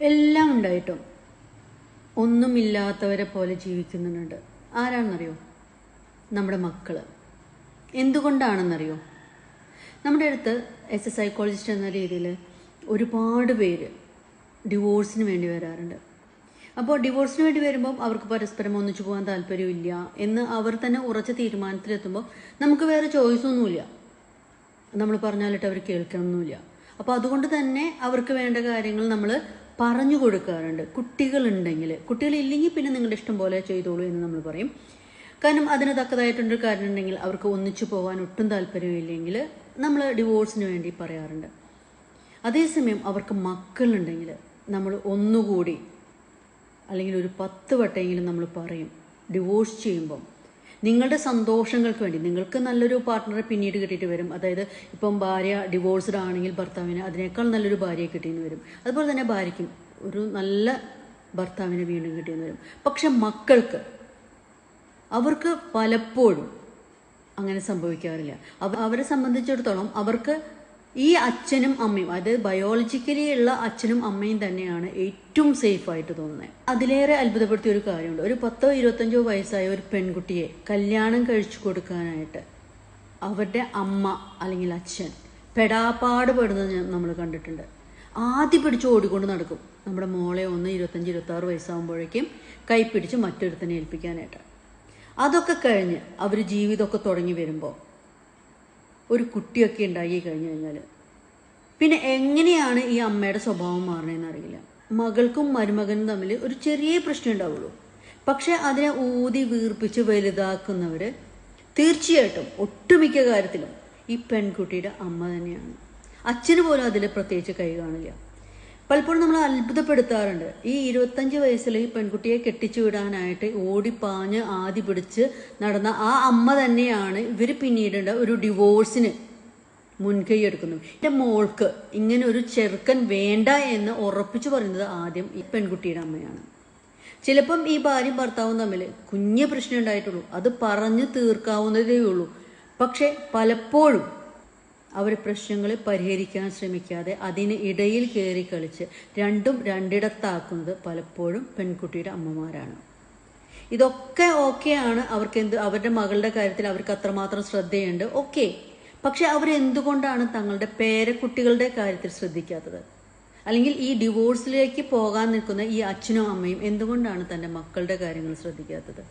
എല്ലാം ഉണ്ടായിട്ടും ഒന്നുമില്ലാത്തവരെ പോലെ ജീവിക്കുന്നുണ്ട്. ആരാണെന്നറിയോ? നമ്മുടെ മക്കൾ എന്തുകൊണ്ടാണെന്നറിയോ? നമ്മുടെ അടുത്ത് എസ് എ സൈക്കോളജിസ്റ്റ് എന്ന രീതിയിൽ ഒരുപാട് പേര് ഡിവോഴ്സിന് വേണ്ടി വരാറുണ്ട്. അപ്പോൾ ഡിവോഴ്സിന് വേണ്ടി വരുമ്പോൾ അവർക്ക് പരസ്പരം ഒന്നിച്ചു പോകാൻ താല്പര്യമില്ല എന്ന് അവർ തന്നെ ഉറച്ച തീരുമാനത്തിലെത്തുമ്പോൾ നമുക്ക് വേറെ ചോയ്സൊന്നുമില്ല നമ്മൾ പറഞ്ഞാലിട്ട് അവർ കേൾക്കണമെന്നില്ല അപ്പോൾ അതുകൊണ്ട് തന്നെ അവർക്ക് വേണ്ട കാര്യങ്ങൾ നമ്മൾ പറഞ്ഞു കൊടുക്കാറുണ്ട്. കുട്ടികളുണ്ടെങ്കിൽ. കുട്ടികളില്ലെങ്കിൽ പിന്നെ നിങ്ങളുടെ ഇഷ്ടം പോലെ ചെയ്തോളൂ എന്ന് നമ്മൾ പറയും. കാരണം അതിന് തക്കതായിട്ടൊരു കാരണം ഉണ്ടെങ്കിൽ അവർക്ക് ഒന്നിച്ചു പോകാൻ ഒട്ടും താല്പര്യമില്ലെങ്കിൽ നമ്മൾ ഡിവോഴ്സിന് വേണ്ടി പറയാറുണ്ട്. അതേസമയം അവർക്ക് മക്കളുണ്ടെങ്കിൽ നമ്മൾ ഒന്നുകൂടി അല്ലെങ്കിൽ ഒരു പത്ത് വട്ടമെങ്കിലും നമ്മൾ പറയും. ഡിവോഴ്സ് ചെയ്യുമ്പം നിങ്ങളുടെ സന്തോഷങ്ങൾക്ക് വേണ്ടി നിങ്ങൾക്ക് നല്ലൊരു പാർട്ട്ണറെ പിന്നീട് കിട്ടിയിട്ട് വരും. അതായത് ഇപ്പം ഭാര്യ ഡിവോഴ്സ്ഡ് ആണെങ്കിൽ ഭർത്താവിന് അതിനേക്കാൾ നല്ലൊരു ഭാര്യയെ കിട്ടിയെന്ന് വരും. അതുപോലെ തന്നെ ഭാര്യയ്ക്കും ഒരു നല്ല ഭർത്താവിനെ വീണ്ടും കിട്ടിയെന്ന് വരും. പക്ഷെ മക്കൾക്ക് അവർക്ക് പലപ്പോഴും അങ്ങനെ സംഭവിക്കാറില്ല. അവ- അവരെ സംബന്ധിച്ചിടത്തോളം അവർക്ക് ഈ അച്ഛനും അമ്മയും അതായത് ബയോളജിക്കലി ഉള്ള അച്ഛനും അമ്മയും തന്നെയാണ് ഏറ്റവും സേഫ് ആയിട്ട് തോന്നുന്നത് അതിലേറെ അത്ഭുതപ്പെടുത്തിയ ഒരു കാര്യമുണ്ട്. ഒരു പത്തോ ഇരുപത്തഞ്ചോ വയസ്സായ ഒരു പെൺകുട്ടിയെ കല്യാണം കഴിച്ചു കൊടുക്കാനായിട്ട് അവരുടെ അമ്മ അല്ലെങ്കിൽ അച്ഛൻ പെടാപ്പാട് പെടുന്നത് നമ്മൾ കണ്ടിട്ടുണ്ട്. ആദ്യം പിടിച്ച് ഓടിക്കൊണ്ട് നടക്കും. നമ്മുടെ മോളെ ഒന്ന് ഇരുപത്തഞ്ച് ഇരുപത്തി ആറ് വയസ്സാകുമ്പോഴേക്കും കൈ പിടിച്ച് മറ്റൊരുത്തനെ ഏൽപ്പിക്കാനായിട്ട്. അതൊക്കെ കഴിഞ്ഞ് അവർ ജീവിതമൊക്കെ തുടങ്ങി വരുമ്പോൾ ഒരു കുട്ടിയൊക്കെ ഉണ്ടായി കഴിഞ്ഞു കഴിഞ്ഞാൽ പിന്നെ എങ്ങനെയാണ് ഈ അമ്മയുടെ സ്വഭാവം മാറണതെന്ന് അറിയില്ല. മകൾക്കും മരുമകനും തമ്മിൽ ഒരു ചെറിയ പ്രശ്നം ഉണ്ടാവുള്ളൂ. പക്ഷെ അതിനെ ഊതി വീർപ്പിച്ച് വലുതാക്കുന്നവർ തീർച്ചയായിട്ടും ഒട്ടുമിക്ക കാര്യത്തിലും ഈ പെൺകുട്ടിയുടെ അമ്മ തന്നെയാണ്. അച്ഛന് പോലും അതിൽ പ്രത്യേകിച്ച് കൈ കാണില്ല. പലപ്പോഴും നമ്മൾ അത്ഭുതപ്പെടുത്താറുണ്ട്. ഈ ഇരുപത്തഞ്ച് വയസ്സിൽ ഈ പെൺകുട്ടിയെ കെട്ടിച്ചു വിടാനായിട്ട് ഓടിപ്പാഞ്ഞ് ആദ്യ പിടിച്ച് നടന്ന ആ അമ്മ തന്നെയാണ് ഇവർ പിന്നീട് ഒരു ഡിവോഴ്സിന് മുൻകൈ എടുക്കുന്നു. എന്റെ മോൾക്ക് ഇങ്ങനെ ഒരു ചെറുക്കൻ വേണ്ട എന്ന് ഉറപ്പിച്ചു പറയുന്നത് ആദ്യം ഈ പെൺകുട്ടിയുടെ അമ്മയാണ്. ചിലപ്പം ഈ ഭാര്യയും ഭർത്താവും തമ്മിൽ കുഞ്ഞ് പ്രശ്നം ഉണ്ടായിട്ടുള്ളൂ. അത് പറഞ്ഞു തീർക്കാവുന്നതേ ഉള്ളൂ. പക്ഷെ പലപ്പോഴും അവർ പ്രശ്നങ്ങൾ പരിഹരിക്കാൻ ശ്രമിക്കാതെ അതിന് ഇടയിൽ കയറി കളിച്ച് രണ്ടും രണ്ടിടത്താക്കുന്നത് പലപ്പോഴും പെൺകുട്ടിയുടെ അമ്മമാരാണ്. ഇതൊക്കെ ഓക്കെയാണ് അവർക്ക് എന്ത് അവരുടെ മകളുടെ കാര്യത്തിൽ അവർക്ക് അത്രമാത്രം ശ്രദ്ധയുണ്ട്. ഓക്കെ പക്ഷെ അവരെന്തുകൊണ്ടാണ് തങ്ങളുടെ പേരക്കുട്ടികളുടെ കാര്യത്തിൽ ശ്രദ്ധിക്കാത്തത്? അല്ലെങ്കിൽ ഈ ഡിവോഴ്സിലേക്ക് പോകാൻ നിൽക്കുന്ന ഈ അച്ഛനും അമ്മയും എന്തുകൊണ്ടാണ് തന്റെ മക്കളുടെ കാര്യങ്ങൾ ശ്രദ്ധിക്കാത്തത്?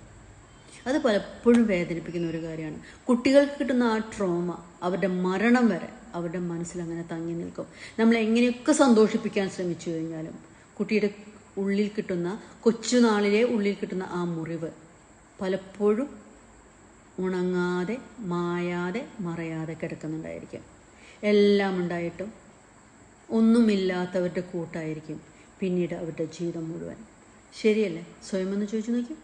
അത് പലപ്പോഴും വേദനിപ്പിക്കുന്ന ഒരു കാര്യമാണ്. കുട്ടികൾക്ക് കിട്ടുന്ന ആ ട്രോമ അവരുടെ മരണം വരെ അവരുടെ മനസ്സിൽ അങ്ങനെ തങ്ങി നിൽക്കും. നമ്മൾ എങ്ങനെയൊക്കെ സന്തോഷിപ്പിക്കാൻ ശ്രമിച്ചു കഴിഞ്ഞാലും കുട്ടിയുടെ ഉള്ളിൽ കിട്ടുന്ന കൊച്ചുനാളിലെ ഉള്ളിൽ കിട്ടുന്ന ആ മുറിവ് പലപ്പോഴും ഉണങ്ങാതെ മായാതെ മറയാതെ കിടക്കുന്നുണ്ടായിരിക്കും. എല്ലാം ഉണ്ടായിട്ടും ഒന്നുമില്ലാത്തവരുടെ കൂട്ടായിരിക്കും പിന്നീട് അവരുടെ ജീവിതം മുഴുവൻ. ശരിയല്ലേ? സ്വയം ഒന്ന് ചോദിച്ചു നോക്കി.